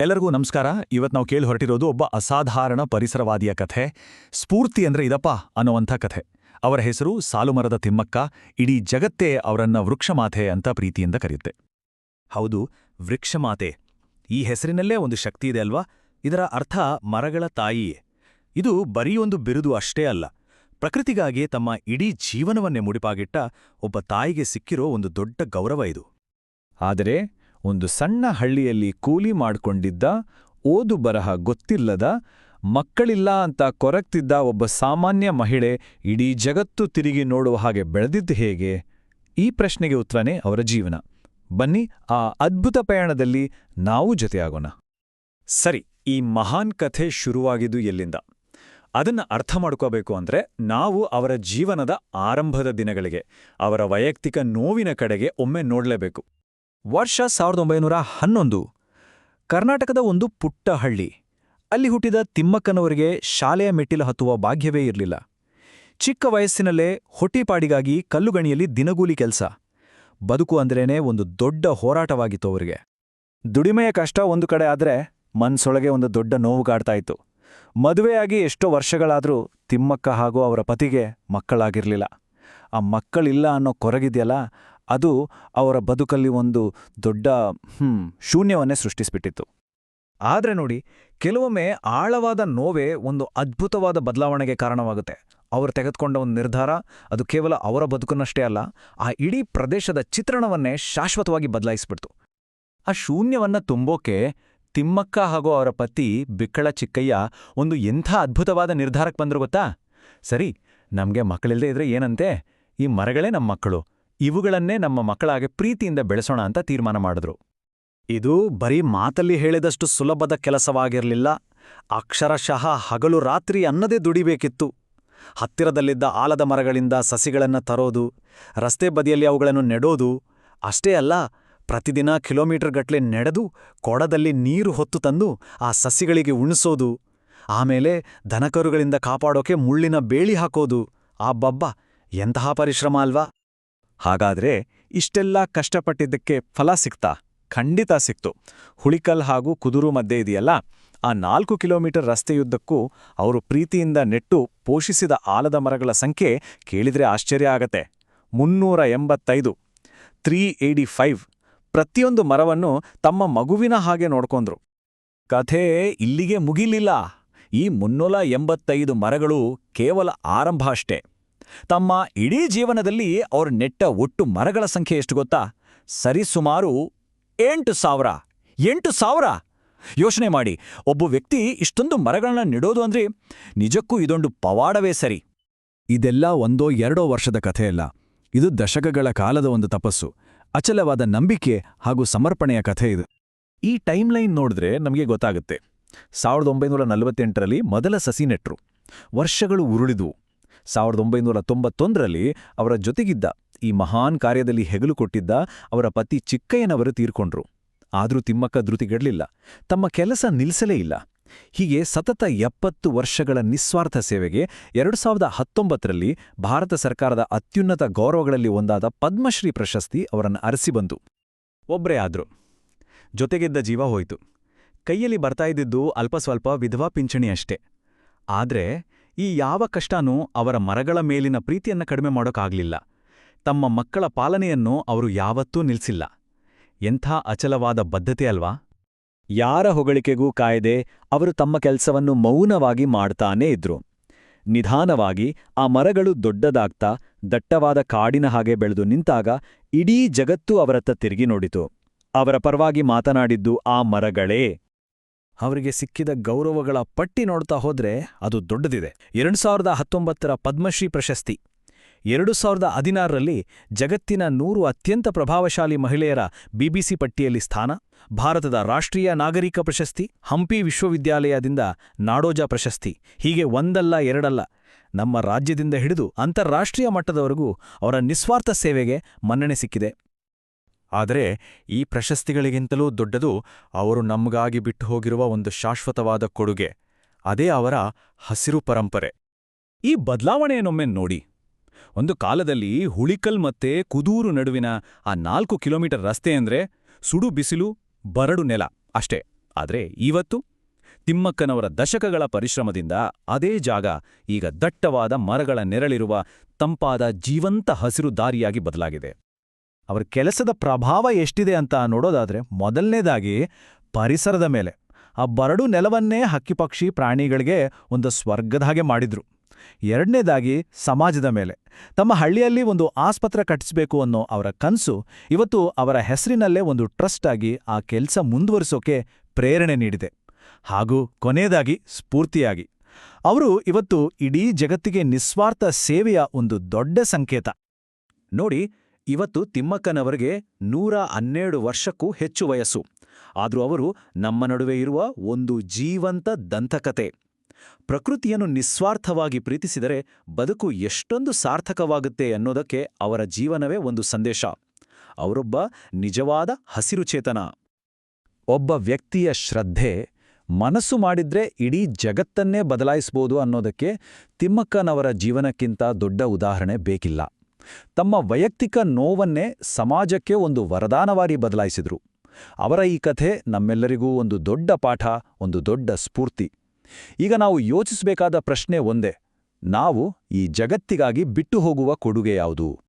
ಎಲ್ಲರಿಗೂ ನಮಸ್ಕಾರ. ಇವತ್ತು ನಾವು ಕೇಳಿ ಹೊರಟಿರೋದು ಒಬ್ಬ ಅಸಾಧಾರಣ ಪರಿಸರವಾದಿಯ ಕಥೆ. ಸ್ಫೂರ್ತಿ ಅಂದ್ರೆ ಇದಪ್ಪ ಅನ್ನುವಂಥ ಕಥೆ. ಅವರ ಹೆಸರು ಸಾಲುಮರದ ತಿಮ್ಮಕ್ಕ, ಇಡೀ ಜಗತ್ತೇ ಅವರನ್ನ ವೃಕ್ಷಮಾತೆ ಅಂತ ಪ್ರೀತಿಯಿಂದ ಕರೆಯುತ್ತೆ. ಹೌದು, ವೃಕ್ಷಮಾತೆ. ಈ ಹೆಸರಿನಲ್ಲೇ ಒಂದು ಶಕ್ತಿ ಇದೆ ಅಲ್ವಾ? ಇದರ ಅರ್ಥ ಮರಗಳ ತಾಯಿಯೇ. ಇದು ಬರೀ ಒಂದು ಬಿರುದು ಅಷ್ಟೇ ಅಲ್ಲ. ಪ್ರಕೃತಿಗಾಗಿ ತಮ್ಮ ಇಡೀ ಜೀವನವನ್ನೇ ಮುಡಿಪಾಗಿಟ್ಟ ಒಬ್ಬ ತಾಯಿಗೆ ಸಿಕ್ಕಿರೋ ಒಂದು ದೊಡ್ಡ ಗೌರವ ಇದು. ಆದರೆ ಒಂದು ಸಣ್ಣ ಹಳ್ಳಿಯಲ್ಲಿ ಕೂಲಿ ಮಾಡ್ಕೊಂಡಿದ್ದ, ಓದು ಬರಹ ಗೊತ್ತಿಲ್ಲದ, ಮಕ್ಕಳಿಲ್ಲ ಅಂತ ಕೊರಗ್ತಿದ್ದ ಒಬ್ಬ ಸಾಮಾನ್ಯ ಮಹಿಳೆ ಇಡೀ ಜಗತ್ತು ತಿರುಗಿ ನೋಡುವ ಹಾಗೆ ಬೆಳೆದಿದ್ದು ಹೇಗೆ? ಈ ಪ್ರಶ್ನೆಗೆ ಉತ್ತರನೇ ಅವರ ಜೀವನ. ಬನ್ನಿ, ಆ ಅದ್ಭುತ ಪಯಣದಲ್ಲಿ ನಾವು ಜೊತೆಯಾಗೋಣ. ಸರಿ, ಈ ಮಹಾನ್ ಕಥೆ ಶುರುವಾಗಿದ್ದು ಎಲ್ಲಿಂದ? ಅದನ್ನ ಅರ್ಥ ಮಾಡ್ಕೋಬೇಕು ಅಂದ್ರೆ ನಾವು ಅವರ ಜೀವನದ ಆರಂಭದ ದಿನಗಳಿಗೆ, ಅವರ ವೈಯಕ್ತಿಕ ನೋವಿನ ಕಡೆಗೆ ಒಮ್ಮೆ ನೋಡ್ಲೇಬೇಕು. ವರ್ಷ ಸಾವಿರದ ಒಂಬೈನೂರ ಹನ್ನೊಂದು, ಕರ್ನಾಟಕದ ಒಂದು ಪುಟ್ಟ ಹಳ್ಳಿ. ಅಲ್ಲಿ ಹುಟ್ಟಿದ ತಿಮ್ಮಕ್ಕನವರಿಗೆ ಶಾಲೆಯ ಮೆಟ್ಟಿಲು ಹತ್ತುವ ಭಾಗ್ಯವೇ ಇರಲಿಲ್ಲ. ಚಿಕ್ಕ ವಯಸ್ಸಿನಲ್ಲೇ ಹೊಟ್ಟಿಪಾಡಿಗಾಗಿ ಕಲ್ಲುಗಣಿಯಲ್ಲಿ ದಿನಗೂಲಿ ಕೆಲಸ. ಬದುಕು ಅಂದ್ರೇನೆ ಒಂದು ದೊಡ್ಡ ಹೋರಾಟವಾಗಿತ್ತು ಅವರಿಗೆ. ದುಡಿಮೆಯ ಕಷ್ಟ ಒಂದು ಕಡೆ ಆದ್ರೆ ಮನ್ಸೊಳಗೆ ಒಂದು ದೊಡ್ಡ ನೋವು ಕಾಡ್ತಾ ಇತ್ತು ಮದುವೆಯಾಗಿ ಎಷ್ಟೋ ವರ್ಷಗಳಾದರೂ ತಿಮ್ಮಕ್ಕ ಹಾಗೂ ಅವರ ಪತಿಗೆ ಮಕ್ಕಳಾಗಿರಲಿಲ್ಲ. ಆ ಮಕ್ಕಳಿಲ್ಲ ಅನ್ನೋ ಕೊರಗಿದೆಯಲ್ಲ ಅದು ಅವರ ಬದುಕಲ್ಲಿ ಒಂದು ದೊಡ್ಡ, ಹ್ಮ್, ಶೂನ್ಯವನ್ನೇ ಸೃಷ್ಟಿಸ್ಬಿಟ್ಟಿತ್ತು. ಆದ್ರೆ ನೋಡಿ, ಕೆಲವೊಮ್ಮೆ ಆಳವಾದ ನೋವೇ ಒಂದು ಅದ್ಭುತವಾದ ಬದಲಾವಣೆಗೆ ಕಾರಣವಾಗುತ್ತೆ. ಅವರು ತೆಗೆದುಕೊಂಡ ಒಂದು ನಿರ್ಧಾರ, ಅದು ಕೇವಲ ಅವರ ಬದುಕನ್ನಷ್ಟೇ ಅಲ್ಲ, ಆ ಇಡೀ ಪ್ರದೇಶದ ಚಿತ್ರಣವನ್ನೇ ಶಾಶ್ವತವಾಗಿ ಬದಲಾಯಿಸ್ಬಿಡ್ತು. ಆ ಶೂನ್ಯವನ್ನ ತುಂಬೋಕೆ ತಿಮ್ಮಕ್ಕ ಹಾಗೂ ಅವರ ಪತಿ ಬಿಕ್ಕಳ ಚಿಕ್ಕಯ್ಯ ಒಂದು ಎಂಥ ಅದ್ಭುತವಾದ ನಿರ್ಧಾರಕ್ಕೆ ಬಂದ್ರು ಗೊತ್ತಾ? ಸರಿ, ನಮಗೆ ಮಕ್ಕಳಿಲ್ಲದೆ ಇದ್ರೆ ಏನಂತೆ? ಈ ಮರಗಳೇ ನಮ್ಮ ಮಕ್ಕಳು. ಇವುಗಳನ್ನೇ ನಮ್ಮ ಮಕ್ಕಳಾಗೆ ಪ್ರೀತಿಯಿಂದ ಬೆಳೆಸೋಣ ಅಂತ ತೀರ್ಮಾನ ಮಾಡಿದ್ರು. ಇದು ಬರೀ ಮಾತಲ್ಲಿ ಹೇಳಿದಷ್ಟು ಸುಲಭದ ಕೆಲಸವಾಗಿರಲಿಲ್ಲ. ಅಕ್ಷರಶಃ ಹಗಲು ರಾತ್ರಿ ಅನ್ನದೇ ದುಡಿಬೇಕಿತ್ತು. ಹತ್ತಿರದಲ್ಲಿದ್ದ ಆಲದ ಮರಗಳಿಂದ ಸಸಿಗಳನ್ನು ತರೋದು, ರಸ್ತೆ ಬದಿಯಲ್ಲಿ ಅವುಗಳನ್ನು ನೆಡೋದು, ಅಷ್ಟೇ ಅಲ್ಲ, ಪ್ರತಿದಿನ ಕಿಲೋಮೀಟರ್ಗಟ್ಲೆ ನೆಡೆದು, ಕೊಡದಲ್ಲಿ ನೀರು ಹೊತ್ತು ತಂದು ಆ ಸಸಿಗಳಿಗೆ ಉಣಿಸೋದು, ಆಮೇಲೆ ದನಕರುಗಳಿಂದ ಕಾಪಾಡೋಕೆ ಮುಳ್ಳಿನ ಬೇಳಿ ಹಾಕೋದು. ಆ ಬಬ್ಬ, ಎಂತಹ ಪರಿಶ್ರಮ ಅಲ್ವಾ? ಹಾಗಾದ್ರೆ ಇಷ್ಟೆಲ್ಲ ಕಷ್ಟಪಟ್ಟಿದ್ದಕ್ಕೆ ಫಲ ಸಿಕ್ತಾ? ಖಂಡಿತ ಸಿಕ್ತು. ಹುಳಿಕಲ್ ಹಾಗೂ ಕುದುರು ಮಧ್ಯೆ ಇದೆಯಲ್ಲ, ಆ ನಾಲ್ಕು ಕಿಲೋಮೀಟರ್ ರಸ್ತೆಯುದ್ದಕ್ಕೂ ಅವರು ಪ್ರೀತಿಯಿಂದ ನೆಟ್ಟು ಪೋಷಿಸಿದ ಆಲದ ಮರಗಳ ಸಂಖ್ಯೆ ಕೇಳಿದ್ರೆ ಆಶ್ಚರ್ಯ ಆಗತ್ತೆ. ಮುನ್ನೂರ ಎಂಬತ್ತೈದು, ತ್ರೀ ಪ್ರತಿಯೊಂದು ಮರವನ್ನು ತಮ್ಮ ಮಗುವಿನ ಹಾಗೆ ನೋಡ್ಕೊಂಡ್ರು. ಕಥೆ ಇಲ್ಲಿಗೆ ಮುಗಿಲಿಲ್ಲ. ಈ ಮುನ್ನೂರ ಎಂಬತ್ತೈದು ಮರಗಳು ಕೇವಲ ಆರಂಭ ಅಷ್ಟೇ. ತಮ್ಮ ಇಡೀ ಜೀವನದಲ್ಲಿ ಅವರು ನೆಟ್ಟ ಒಟ್ಟು ಮರಗಳ ಸಂಖ್ಯೆ ಎಷ್ಟು ಗೊತ್ತಾ? ಸರಿಸುಮಾರು ಎಂಟು ಸಾವಿರ. ಎಂಟು ಸಾವಿರ? ಯೋಚನೆ ಮಾಡಿ. ಒಬ್ಬ ವ್ಯಕ್ತಿ ಇಷ್ಟೊಂದು ಮರಗಳನ್ನ ನೆಡೋದು ಅಂದ್ರೆ ನಿಜಕ್ಕೂ ಇದೊಂದು ಪವಾಡವೇ ಸರಿ. ಇದೆಲ್ಲ ಒಂದೋ ಎರಡೋ ವರ್ಷದ ಕಥೆಯಲ್ಲ. ಇದು ದಶಕಗಳ ಕಾಲದ ಒಂದು ತಪಸ್ಸು. ಅಚಲವಾದ ನಂಬಿಕೆ ಹಾಗೂ ಸಮರ್ಪಣೆಯ ಕಥೆ ಇದು. ಈ ಟೈಮ್ಲೈನ್ ನೋಡಿದ್ರೆ ನಮಗೆ ಗೊತ್ತಾಗುತ್ತೆ. ಸಾವಿರದ ಒಂಬೈನೂರ ನಲವತ್ತೆಂಟರಲ್ಲಿ ಮೊದಲ ಸಸಿ ನೆಟ್ರು. ವರ್ಷಗಳು ಉರುಳಿದ್ವು. ಸಾವಿರದ ಒಂಬೈನೂರ ತೊಂಬತ್ತೊಂದರಲ್ಲಿ ಅವರ ಜೊತೆಗಿದ್ದ ಈ ಮಹಾನ್ ಕಾರ್ಯದಲ್ಲಿ ಹೆಗಲು ಕೊಟ್ಟಿದ್ದ ಅವರ ಪತಿ ಚಿಕ್ಕಯ್ಯನವರು ತೀರ್ಕೊಂಡ್ರು. ಆದರೂ ತಿಮ್ಮಕ್ಕ ಧೃತಿಗೆಡಲಿಲ್ಲ ತಮ್ಮ ಕೆಲಸ ನಿಲ್ಲಿಸಲೇ ಇಲ್ಲ. ಹೀಗೆ ಸತತ ಎಪ್ಪತ್ತು ವರ್ಷಗಳ ನಿಸ್ವಾರ್ಥ ಸೇವೆಗೆ ಎರಡು ಸಾವಿರದ ಹತ್ತೊಂಬತ್ತರಲ್ಲಿ ಭಾರತ ಸರ್ಕಾರದ ಅತ್ಯುನ್ನತ ಗೌರವಗಳಲ್ಲಿ ಒಂದಾದ ಪದ್ಮಶ್ರೀ ಪ್ರಶಸ್ತಿ ಅವರನ್ನು ಅರಸಿ ಬಂತು ಒಬ್ರೇ ಆದ್ರು. ಜೊತೆಗಿದ್ದ ಜೀವ ಹೋಯಿತು. ಕೈಯಲ್ಲಿ ಬರ್ತಾ ಇದ್ದಿದ್ದು ಅಲ್ಪ ಸ್ವಲ್ಪ ವಿಧವಾ ಪಿಂಚಣಿ ಅಷ್ಟೇ ಆದ್ರೆ ಈ ಯಾವ ಕಷ್ಟನೂ ಅವರ ಮರಗಳ ಮೇಲಿನ ಪ್ರೀತಿಯನ್ನ ಕಡಿಮೆ ಮಾಡೋಕ್ಕಾಗಲಿಲ್ಲ ತಮ್ಮ ಮಕ್ಕಳ ಪಾಲನೆಯನ್ನು ಅವರು ಯಾವತ್ತೂ ನಿಲ್ಲಿಸಿಲ್ಲ ಎಂಥ ಅಚಲವಾದ ಬದ್ಧತೆ ಅಲ್ವಾ? ಯಾರ ಹೊಗಳಿಕೆಗೂ ಕಾಯದೆ ಅವರು ತಮ್ಮ ಕೆಲಸವನ್ನು ಮೌನವಾಗಿ ಮಾಡ್ತಾನೇ ಇದ್ರು. ನಿಧಾನವಾಗಿ ಆ ಮರಗಳು ದೊಡ್ಡದಾಗ್ತಾ ದಟ್ಟವಾದ ಕಾಡಿನ ಹಾಗೆ ಬೆಳೆದು ನಿಂತಾಗ ಇಡೀ ಜಗತ್ತು ಅವರತ್ತ ತಿರುಗಿ ನೋಡಿತು. ಅವರ ಪರವಾಗಿ ಮಾತನಾಡಿದ್ದು ಆ ಮರಗಳೇ. ಅವರಿಗೆ ಸಿಕ್ಕಿದ ಗೌರವಗಳ ಪಟ್ಟಿ ನೋಡ್ತಾ ಹೋದ್ರೆ ಅದು ದೊಡ್ಡದಿದೆ. ಎರಡು ಸಾವಿರದ ಹತ್ತೊಂಬತ್ತರ ಪದ್ಮಶ್ರೀ ಪ್ರಶಸ್ತಿ. ಎರಡು ಸಾವಿರದ ಹದಿನಾರರಲ್ಲಿ ಜಗತ್ತಿನ ನೂರು ಅತ್ಯಂತ ಪ್ರಭಾವಶಾಲಿ ಮಹಿಳೆಯರ ಬಿಬಿಸಿ ಪಟ್ಟಿಯಲ್ಲಿ ಸ್ಥಾನ, ಭಾರತದ ರಾಷ್ಟ್ರೀಯ ನಾಗರಿಕ ಪ್ರಶಸ್ತಿ, ಹಂಪಿ ವಿಶ್ವವಿದ್ಯಾಲಯದಿಂದ ನಾಡೋಜ ಪ್ರಶಸ್ತಿ. ಹೀಗೆ ಒಂದಲ್ಲ, ಎರಡಲ್ಲ. ನಮ್ಮ ರಾಜ್ಯದಿಂದ ಹಿಡಿದು ಅಂತಾರಾಷ್ಟ್ರೀಯ ಮಟ್ಟದವರೆಗೂ ಅವರ ನಿಸ್ವಾರ್ಥ ಸೇವೆಗೆ ಮನ್ನಣೆ ಸಿಕ್ಕಿದೆ. ಆದರೆ ಈ ಪ್ರಶಸ್ತಿಗಳಿಗಿಂತಲೂ ದೊಡ್ಡದು ಅವರು ನಮಗಾಗಿ ಬಿಟ್ಟು ಹೋಗಿರುವ ಒಂದು ಶಾಶ್ವತವಾದ ಕೊಡುಗೆ, ಅದೇ ಅವರ ಹಸಿರು ಪರಂಪರೆ. ಈ ಬದಲಾವಣೆಯನ್ನೊಮ್ಮೆ ನೋಡಿ. ಒಂದು ಕಾಲದಲ್ಲಿ ಹುಳಿಕಲ್ ಮತ್ತೆ ಕುದೂರು ನಡುವಿನ ಆ ನಾಲ್ಕು ಕಿಲೋಮೀಟರ್ ರಸ್ತೆ ಅಂದ್ರೆ ಸುಡು ಬಿಸಿಲು, ಬರಡು ನೆಲ ಅಷ್ಟೇ. ಆದರೆ ಇವತ್ತು ತಿಮ್ಮಕ್ಕನವರ ದಶಕಗಳ ಪರಿಶ್ರಮದಿಂದ ಅದೇ ಜಾಗ ಈಗ ದಟ್ಟವಾದ ಮರಗಳ ನೆರಳಿರುವ ತಂಪಾದ ಜೀವಂತ ಹಸಿರು ದಾರಿಯಾಗಿ ಬದಲಾಗಿದೆ. ಅವರ ಕೆಲಸದ ಪ್ರಭಾವ ಎಷ್ಟಿದೆ ಅಂತ ನೋಡೋದಾದ್ರೆ ಮೊದಲನೇದಾಗಿ ಪರಿಸರದ ಮೇಲೆ. ಆ ಬರಡು ನೆಲವನ್ನೇ ಹಕ್ಕಿಪಕ್ಷಿ ಪ್ರಾಣಿಗಳಿಗೆ ಒಂದು ಸ್ವರ್ಗದ ಹಾಗೆ ಮಾಡಿದ್ರು. ಎರಡನೇದಾಗಿ ಸಮಾಜದ ಮೇಲೆ. ತಮ್ಮ ಹಳ್ಳಿಯಲ್ಲಿ ಒಂದು ಆಸ್ಪತ್ರೆ ಕಟ್ಟಿಸಬೇಕು ಅನ್ನೋ ಅವರ ಕನಸು ಇವತ್ತು ಅವರ ಹೆಸರಿನಲ್ಲೇ ಒಂದು ಟ್ರಸ್ಟ್ ಆಗಿ ಆ ಕೆಲಸ ಮುಂದುವರಿಸೋಕೆ ಪ್ರೇರಣೆ ನೀಡಿದೆ. ಹಾಗೂ ಕೊನೆಯದಾಗಿ ಸ್ಫೂರ್ತಿಯಾಗಿ. ಅವರು ಇವತ್ತು ಇಡೀ ಜಗತ್ತಿಗೆ ನಿಸ್ವಾರ್ಥ ಸೇವೆಯ ಒಂದು ದೊಡ್ಡ ಸಂಕೇತ. ನೋಡಿ ಇವತ್ತು ತಿಮ್ಮಕ್ಕನವರಿಗೆ ನೂರ ಹನ್ನೆರಡು ವರ್ಷಕ್ಕೂ ಹೆಚ್ಚು ವಯಸ್ಸು. ಆದರೂ ಅವರು ನಮ್ಮ ನಡುವೆ ಇರುವ ಒಂದು ಜೀವಂತ ದಂತಕತೆ. ಪ್ರಕೃತಿಯನ್ನು ನಿಸ್ವಾರ್ಥವಾಗಿ ಪ್ರೀತಿಸಿದರೆ ಬದುಕು ಎಷ್ಟೊಂದು ಸಾರ್ಥಕವಾಗುತ್ತೆ ಅನ್ನೋದಕ್ಕೆ ಅವರ ಜೀವನವೇ ಒಂದು ಸಂದೇಶ. ಅವರೊಬ್ಬ ನಿಜವಾದ ಹಸಿರು ಚೇತನ ಒಬ್ಬ ವ್ಯಕ್ತಿಯ ಶ್ರದ್ಧೆ, ಮನಸ್ಸು ಮಾಡಿದ್ರೆ ಇಡೀ ಜಗತ್ತನ್ನೇ ಬದಲಾಯಿಸ್ಬೋದು ಅನ್ನೋದಕ್ಕೆ ತಿಮ್ಮಕ್ಕನವರ ಜೀವನಕ್ಕಿಂತ ದೊಡ್ಡ ಉದಾಹರಣೆ ಬೇಕಿಲ್ಲ. ತಮ್ಮ ವೈಯಕ್ತಿಕ ನೋವನ್ನೇ ಸಮಾಜಕ್ಕೆ ಒಂದು ವರದಾನವಾರಿ ಬದಲಾಯಿಸಿದರು. ಅವರ ಈ ಕಥೆ ನಮ್ಮೆಲ್ಲರಿಗೂ ಒಂದು ದೊಡ್ಡ ಪಾಠ, ಒಂದು ದೊಡ್ಡ ಸ್ಫೂರ್ತಿ. ಈಗ ನಾವು ಯೋಚಿಸಬೇಕಾದ ಪ್ರಶ್ನೆ ಒಂದೇ. ನಾವು ಈ ಜಗತ್ತಿಗಾಗಿ ಬಿಟ್ಟು ಹೋಗುವ ಕೊಡುಗೆ ಯಾವುದು?